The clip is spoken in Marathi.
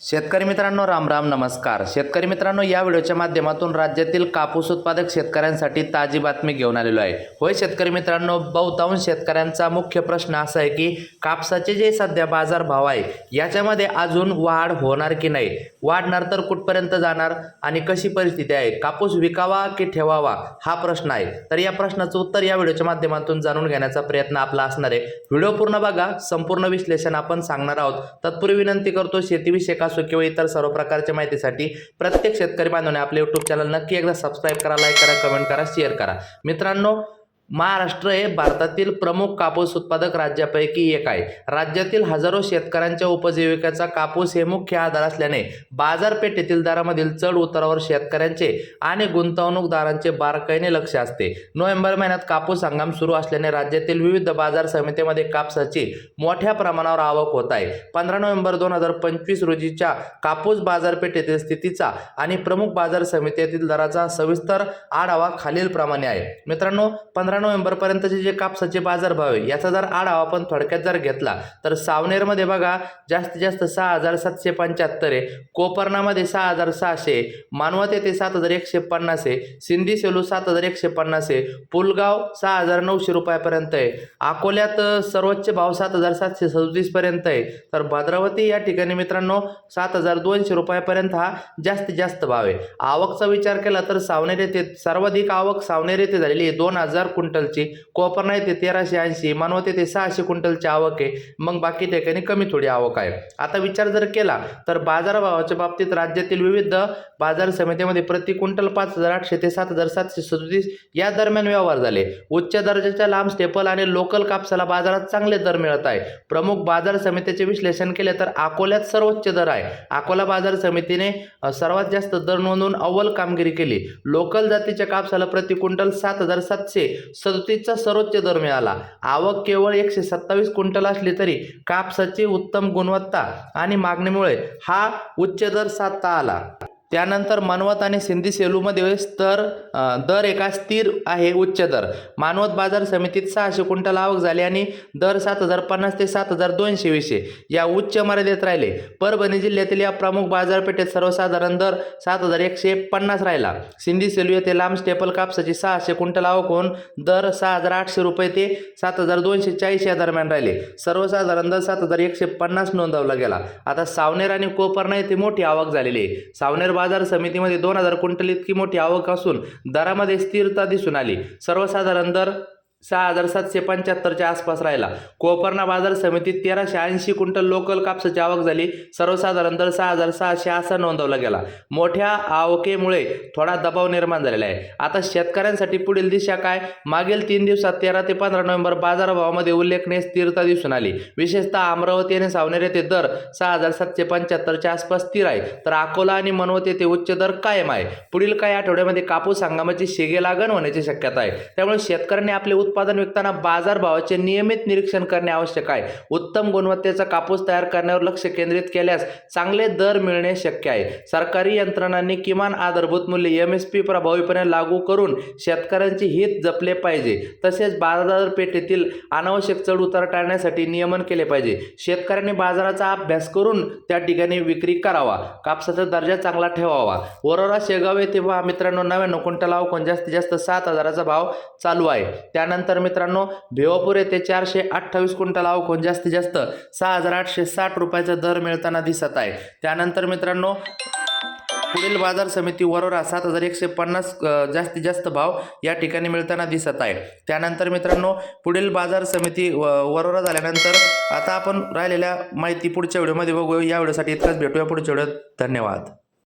शेतकरी मित्रांनो राम राम नमस्कार. शेतकरी मित्रांनो या व्हिडिओच्या माध्यमातून राज्यातील कापूस उत्पादक शेतकऱ्यांसाठी ताजी बातमी घेऊन आलेलो आहे. होय शेतकरी मित्रांनो बहुतांश शेतकऱ्यांचा मुख्य प्रश्न असा आहे की कापसाचे जे सध्या बाजार भाव आहे याच्यामध्ये अजून वाढ होणार की नाही? वाढणार तर कुठपर्यंत जाणार आणि कशी परिस्थिती आहे? कापूस विकावा की ठेवावा? हा प्रश्न आहे. तर या प्रश्नाचं उत्तर या व्हिडिओच्या माध्यमातून जाणून घेण्याचा प्रयत्न आपला असणार आहे. व्हिडिओ पूर्ण बघा संपूर्ण विश्लेषण आपण सांगणार आहोत. तत्पूर्वी विनंती करतो शेतीविषयक असो किंवा इतर सर्व प्रकारच्या माहितीसाठी प्रत्येक शेतकरी बांधवाने आपले यूट्यूब चॅनल नक्की एकदा सबस्क्राईब करा लाईक करा कमेंट करा शेअर करा. मित्रांनो महाराष्ट्र हे भारतातील प्रमुख कापूस उत्पादक राज्यापैकी एक आहे. राज्यातील हजारो शेतकऱ्यांच्या उपजीविकेचा कापूस हे मुख्य आधार असल्याने बाजारपेठेतील दरामधील चढ उतारावर शेतकऱ्यांचे आणि गुंतवणूकदारांचे बारकाईने लक्ष असते. नोव्हेंबर महिन्यात कापूस हंगाम सुरू असल्याने राज्यातील विविध बाजार समितीमध्ये कापसाची मोठ्या प्रमाणावर आवक होत आहे. पंधरा नोव्हेंबर दोन हजार पंचवीस रोजीच्या कापूस बाजारपेठेतील स्थितीचा आणि प्रमुख बाजार समितीतील दराचा सविस्तर आढावा खालीलप्रमाणे आहे. मित्रांनो पंधरा अठरा नोव्हेंबरपर्यंतचे जे कापसाचे बाजारभाव आहे याचा जर आढावा आपण थोडक्यात जर घेतला तर सावनेरमध्ये बघा जास्तीत जास्त सहा हजार सातशे पंच्याहत्तर आहे. कोपर्णामध्ये सहा हजार सहाशे मानवत येथे सात हजार एकशे पन्नास आहे. सिंधी सेलू सात हजार एकशे पन्नास आहे. पुलगाव सहा हजार नऊशे रुपयापर्यंत आहे. अकोल्यात सर्वोच्च भाव सात हजार सातशे सदतीसपर्यंत आहे. तर भद्रावती या ठिकाणी मित्रांनो सात हजार दोनशे रुपयापर्यंत हा जास्तीत जास्त भाव आहे. आवकचा विचार केला तर सावनेर येथे सर्वाधिक आवक सावनेर येथे झालेली आहे. दोन हजार क्विंटलची. कोपरणा येथे तेराशे ऐंशी मानवत येथे सहाशे क्विंटलची आवक आहे. मग बाकी ठिकाणी कमी थोडी आवक आहे. आता विचार जर केला तर बाजारभावाच्या बाबतीत राज्यातील विविध बाजार समितीमध्ये प्रति क्विंटल पाच हजार आठशे ते सात हजार सातशे सदतीस या दरम्यान व्यवहार झाले. उच्च दर्जाच्या लांब स्टेपल आणि लोकल कापसाला बाजारात चांगले दर मिळत आहे. प्रमुख बाजार समितीचे विश्लेषण केले तर अकोल्यात सर्वोच्च दर आहे. अकोला बाजार समितीने सर्वात जास्त दर नोंदवून अव्वल कामगिरी केली. लोकल जातीच्या कापसाला प्रति क्विंटल सात हजार सातशे सदतीसचा सर्वोच्च दर मिळाला. आवक केवळ एकशे सत्तावीस क्विंटल असली तरी कापसाची उत्तम गुणवत्ता आणि मागणीमुळे हा उच्च दर साधता आला. त्यानंतर मानवत आणि सिंधी सेलूमध्ये स्तर दर एका स्थिर आहे उच्च दर. मानवत बाजार समितीत सहाशे क्विंटल आवक झाली आणि दर सात हजार पन्नास ते सात हजार दोनशे वीसशे या उच्च मर्यादेत राहिले. परभणी जिल्ह्यातील या प्रमुख बाजारपेठेत सर्वसाधारण दर सात हजार एकशे पन्नास राहिला. सिंधी सेलू येथे लांब स्टेपल कापसाची सहाशे क्विंटल आवक होऊन दर सहा हजार आठशे रुपये ते सात हजार दोनशे चाळीस या दरम्यान राहिले. सर्वसाधारण दर सात हजार एकशे पन्नास नोंदवला गेला. आता सावनेर आणि कोपर्णा येथे मोठी आवक झालेली आहे. सावनेर बाजार समितीमध्ये दोन हजार क्विंटल इतकी मोठी आवक असून दरामध्ये स्थिरता दिसून आली. सर्वसाधारण दर सहा हजार सातशे पंच्याहत्तरच्या आसपास राहिला. कोपर्णा बाजार समितीत तेराशे ऐंशी क्विंटल लोकल कापसाची आवक झाली. सर्वसाधारण दर सहा हजार सहाशे असा नोंदवला गेला. मोठ्या आवकेमुळे थोडा दबाव निर्माण झालेला आहे. आता शेतकऱ्यांसाठी पुढील दिशा काय? मागील तीन दिवसात तेरा ते पंधरा नोव्हेंबर बाजारभावामध्ये उल्लेखनीय स्थिरता दिसून आली. विशेषतः अमरावती आणि सावनेर येथे दर सहा हजार सातशे पंच्याहत्तरच्या आसपास स्थिर आहे. तर अकोला आणि मनवत येथे उच्च दर कायम आहे. पुढील काही आठवड्यामध्ये कापूस हंगामाची शेगे लागण होण्याची शक्यता आहे. त्यामुळे शेतकऱ्यांनी आपले उत्पादन विकताना बाजारभावाचे नियमित निरीक्षण करणे आवश्यक आहे. उत्तम गुणवत्तेचा कापूस तयार करण्यावर लक्ष केंद्रित केल्यास चांगले दर मिळणे शक्य आहे. सरकारी यंत्रणांनी किमान आधारभूत मूल्य एम एस पी प्रभावीपणे लागू करून शेतकऱ्यांचे हित जपले पाहिजे. तसेच बाजारपेठेतील अनावश्यक चढ उतार टाळण्यासाठी नियमन केले पाहिजे. शेतकऱ्यांनी बाजाराचा अभ्यास करून त्या ठिकाणी विक्री करावा. कापसाचा दर्जा चांगला ठेवावा. वरोरा शेगाव येथे मित्रांनो नव्याण्णव क्विंटल कोण जास्तीत जास्त सात हजाराचा भाव चालू आहे. त्यानंतर मित्रांनो भिवापूर येथे चारशे अठ्ठावीस क्विंटल आवकून जास्तीत जास्त सहा हजार आठशे साठ रुपयाचा दर मिळताना दिसत आहे. त्यानंतर मित्रांनो पुढील बाजार समिती वरोरा सात हजार एकशे पन्नास जास्तीत जास्त भाव या ठिकाणी मिळताना दिसत आहे. त्यानंतर मित्रांनो पुढील बाजार समिती वरोरा झाल्यानंतर आता आपण राहिलेल्या माहिती पुढच्या व्हिडिओमध्ये बघूया. या व्हिडिओसाठी इतकंच भेटूया. पुढच्या व्हिडिओत धन्यवाद.